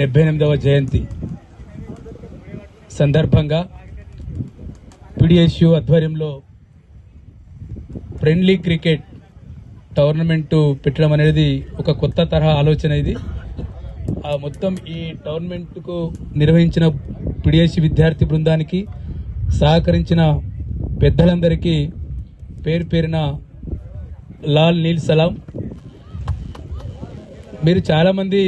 డెబ్బై ఎనిమిదవ జయంతి. సందర్భంగా పిడిఎస్యు ఆధ్వర్యంలో ఫ్రెండ్లీ క్రికెట్ టోర్నమెంటు పెట్టడం అనేది ఒక కొత్త తరహా ఆలోచన ఇది. ఆ మొత్తం ఈ టోర్నమెంట్కు నిర్వహించిన పిడిఎస్సి విద్యార్థి బృందానికి సహకరించిన పెద్దలందరికీ పేరు పేరిన లాల్ నీల్ సలాం. మీరు చాలామంది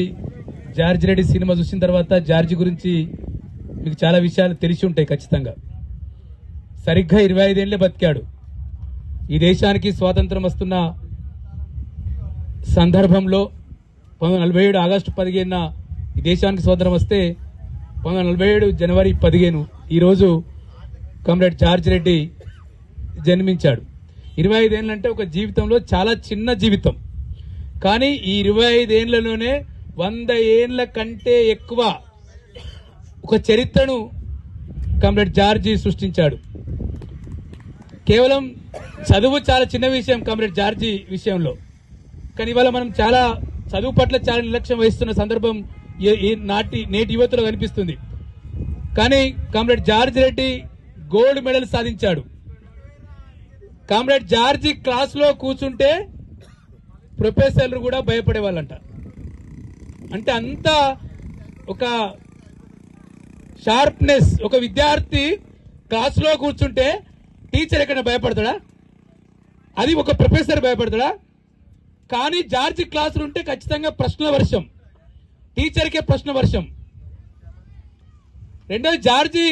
జార్జ్ రెడ్డి సినిమా చూసిన తర్వాత జార్జి గురించి మీకు చాలా విషయాలు తెలిసి ఉంటాయి ఖచ్చితంగా. సరిగ్గా ఇరవై ఐదేళ్ళే బతికాడు. ఈ దేశానికి స్వాతంత్రం వస్తున్న సందర్భంలో పంతొమ్మిది నలభై ఏడు ఆగస్టు పదిహేనున ఈ దేశానికి స్వాతంత్రం వస్తే పంతొమ్మిది నలభై ఏడు జనవరి పదిహేను ఈరోజు కామ్రేడ్ జార్జ్ రెడ్డి జన్మించాడు. ఇరవై ఐదేళ్ళంటే ఒక జీవితంలో చాలా చిన్న జీవితం. కానీ ఈ ఇరవై ఐదేళ్ళలోనే వంద ఏండ్ల కంటే ఎక్కువ ఒక చరిత్రను కామ్రేడ్ జార్జి సృష్టించాడు. కేవలం చదువు చాలా చిన్న విషయం కామ్రేడ్ జార్జి విషయంలో. కానీ ఇవాళ మనం చాలా చదువు పట్ల చాలా నిర్లక్ష్యం వహిస్తున్న సందర్భం ఈ నాటి నేటి యువతలో కనిపిస్తుంది. కానీ comrade George Reddy gold medal సాధించాడు. కామ్రేడ్ జార్జి క్లాస్లో కూర్చుంటే ప్రొఫెసర్లు కూడా భయపడే వాళ్ళంట అంటే అంత ఒక షార్ప్నెస్ ఒక విద్యార్థి క్లాస్లో కూర్చుంటే టీచర్ ఎక్కడ భయపడతాడా? అది ఒక ప్రొఫెసర్ భయపడతాడా? కానీ జార్జి క్లాసులు ఉంటే ఖచ్చితంగా ప్రశ్న వర్షం. టీచర్కే ప్రశ్న వర్షం. రెండోది జార్జి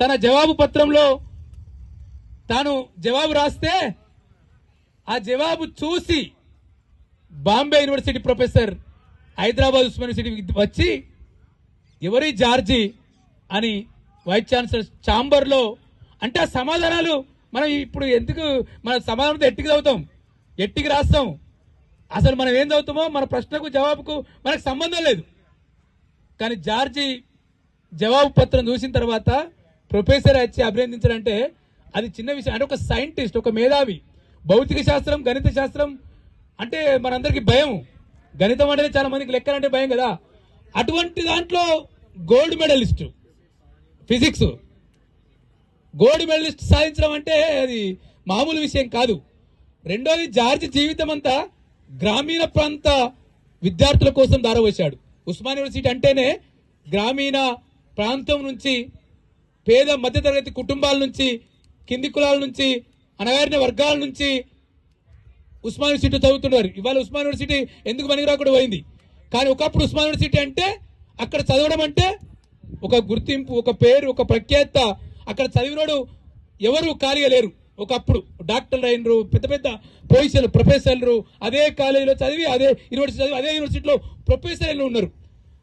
తన జవాబు పత్రంలో తాను జవాబు రాస్తే ఆ జవాబు చూసి Bombay university professor Hyderabad Osmania city వచ్చి ఎవరి జార్జి అని వైస్ ఛాన్సలర్ ఛాంబర్లో అంటే ఆ సమాధానాలు మనం ఇప్పుడు ఎందుకు మన సమాధానంతో ఎట్టికి చదువుతాం? ఎట్టికి రాస్తాం? అసలు మనం ఏం చదువుతామో మన ప్రశ్నకు జవాబుకు మనకు సంబంధం లేదు. కానీ జార్జి జవాబు పత్రం చూసిన తర్వాత ప్రొఫెసర్ వచ్చి అభినందించారంటే అది చిన్న విషయం. అంటే ఒక సైంటిస్ట్ ఒక మేధావి. భౌతిక శాస్త్రం గణిత శాస్త్రం అంటే మనందరికీ భయం. గణితం అంటే చాలా మందికి లెక్కలంటే భయం కదా? అటువంటి దాంట్లో gold medalist physics gold medalist సాధించడం అంటే అది మామూలు విషయం కాదు. రెండోది జార్జ్ జీవితం అంతా గ్రామీణ ప్రాంత విద్యార్థుల కోసం దారవేశాడు ఉస్మాన్ యూనివర్సిటీ అంటేనే గ్రామీణ ప్రాంతం నుంచి పేద మధ్యతరగతి కుటుంబాల నుంచి కింది కులాల నుంచి అణగారిన వర్గాల నుంచి ఉస్మాన్ యూనివర్సిటీ చదువుతున్నారు. ఇవాళ ఉస్మాన్ యూనివర్సిటీ ఎందుకు పనికిరాకుండా పోయింది? కానీ ఒకప్పుడు ఉస్మాన్ యూనివర్సిటీ అంటే అక్కడ చదవడం అంటే ఒక గుర్తింపు ఒక పేరు ఒక ప్రఖ్యాత. అక్కడ చదివినోడు ఎవరు ఖాళీగా లేరు. ఒకప్పుడు డాక్టర్లు అయినరు పెద్ద పెద్ద పొజిషన్లు ప్రొఫెసర్లు అదే కాలేజీలో చదివి అదే యూనివర్సిటీ చదివి అదే యూనివర్సిటీలో ప్రొఫెసర్లు ఉన్నారు.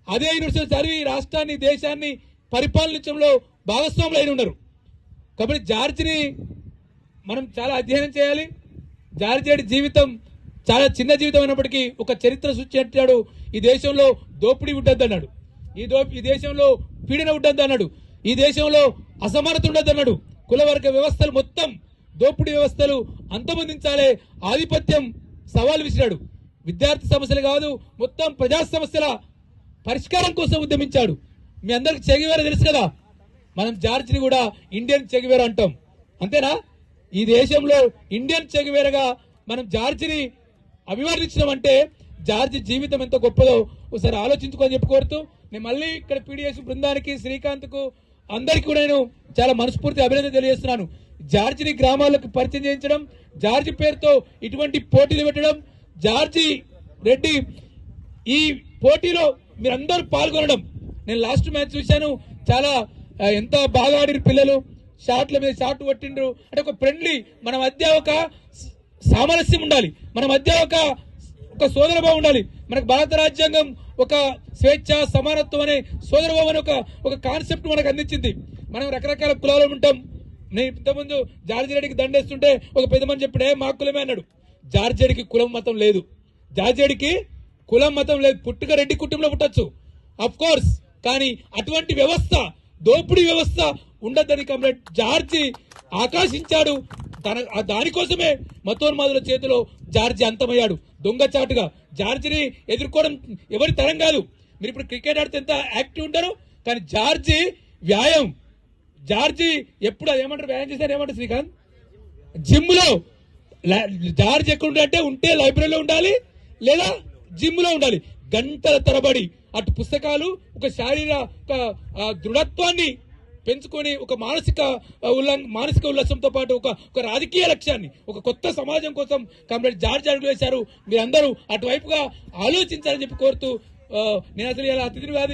అదే యూనివర్సిటీ చదివి రాష్ట్రాన్ని దేశాన్ని పరిపాలించడంలో భాగస్వాములు అయిన ఉన్నారు. కాబట్టి జార్జిని మనం చాలా అధ్యయనం చేయాలి. జార్జేడి జీవితం చాలా చిన్న జీవితం అయినప్పటికీ ఒక చరిత్ర సృష్టించాడు. ఈ దేశంలో దోపిడీ ఉండద్దు అన్నాడు ఈ దో ఈ దేశంలో పీడన ఉండద్దు అన్నాడు ఈ దేశంలో అసమానత ఉండద్దు అన్నాడు కులవర్గ వ్యవస్థలు మొత్తం దోపిడీ వ్యవస్థలు అంతమొందించాలే ఆధిపత్యం సవాల్ విసిరాడు. విద్యార్థి సమస్యలు కాదు మొత్తం ప్రజా సమస్యల పరిష్కారం కోసం ఉద్యమించాడు. మీ అందరికి చెగివేర తెలుసు కదా? మనం జార్జిని కూడా ఇండియన్ చెగివేర అంటాం. అంతేనా? ఈ దేశంలో ఇండియన్ చెగివేరగా మనం జార్జిని అభివర్ణించడం జార్జి జీవితం ఎంత గొప్పదో ఒకసారి ఆలోచించుకొని చెప్పి కోరుతూ నేను మళ్ళీ ఇక్కడ పీడిఎస్ బృందానికి శ్రీకాంత్కు అందరికీ కూడా నేను చాలా మనస్ఫూర్తి అభినందన తెలియజేస్తున్నాను. జార్జిని గ్రామాలకు పరిచయం చేయించడం జార్జి పేరుతో ఇటువంటి పోటీలు పెట్టడం జార్జి రెడ్డి ఈ పోటీలో మీరందరూ పాల్గొనడం. నేను లాస్ట్ మ్యాచ్ చూశాను చాలా ఎంత బాగా ఆడిరు పిల్లలు షాట్ల మీద షాట్ కొట్టిండ్రు. అంటే ఒక ఫ్రెండ్లీ మన మధ్య ఒక సామరస్యం ఉండాలి. మన మధ్య ఒక ఒక సోదరభావం ఉండాలి. మనకు భారత రాజ్యాంగం ఒక స్వేచ్ఛ సమానత్వం అనే సోదరభావం అనే ఒక ఒక కాన్సెప్ట్ మనకు అందించింది. మనం రకరకాల కులాలు ఉంటాం. నేను ఇంతకుముందు జార్జి రెడ్డికి దండేస్తుంటే ఒక పెద్ద మనిషి చెప్పాడే మా కులమే అన్నాడు. జార్జేడికి కులం మతం లేదు. జార్జేడికి కులం మతం లేదు. పుట్టుక రెడ్డి కుటుంబంలో పుట్టొచ్చు. అఫ్ కోర్స్ కానీ అటువంటి వ్యవస్థ దోపిడీ వ్యవస్థ ఉండద్దని కమ్రేడ్ జార్జి ఆకాశించాడు. తన దానికోసమే మతోన్మాదుల చేతిలో జార్జి అంతమయ్యాడు. దొంగచాటుగా జార్జిని ఎదుర్కోవడం ఎవరి తరం కాదు. మీరు ఇప్పుడు క్రికెట్ ఆడితే ఎంత యాక్టివ్ ఉంటారు? కానీ జార్జి వ్యాయామం. జార్జి ఎప్పుడు ఏమంటారు? వ్యాయామం చేశారు ఏమంటారు శ్రీకాంత్? జిమ్లో జార్జ్ ఎక్కడ ఉంటే ఉంటే లైబ్రరీలో ఉండాలి లేదా జిమ్లో ఉండాలి. గంటల తరబడి అటు పుస్తకాలు ఒక శారీరక దృఢత్వాన్ని పెంచుకొని ఒక మానసిక ఉల్లం మానసిక ఉల్లాసంతో పాటు ఒక ఒక రాజకీయ లక్ష్యాన్ని ఒక కొత్త సమాజం కోసం కామ్రేడ్ జార్జ్ అడుగు వేశారు. మీరందరూ అటువైపుగా ఆలోచించాలని చెప్పి కోరుతూ నేను అసలు ఇలా అతిథిని కాదు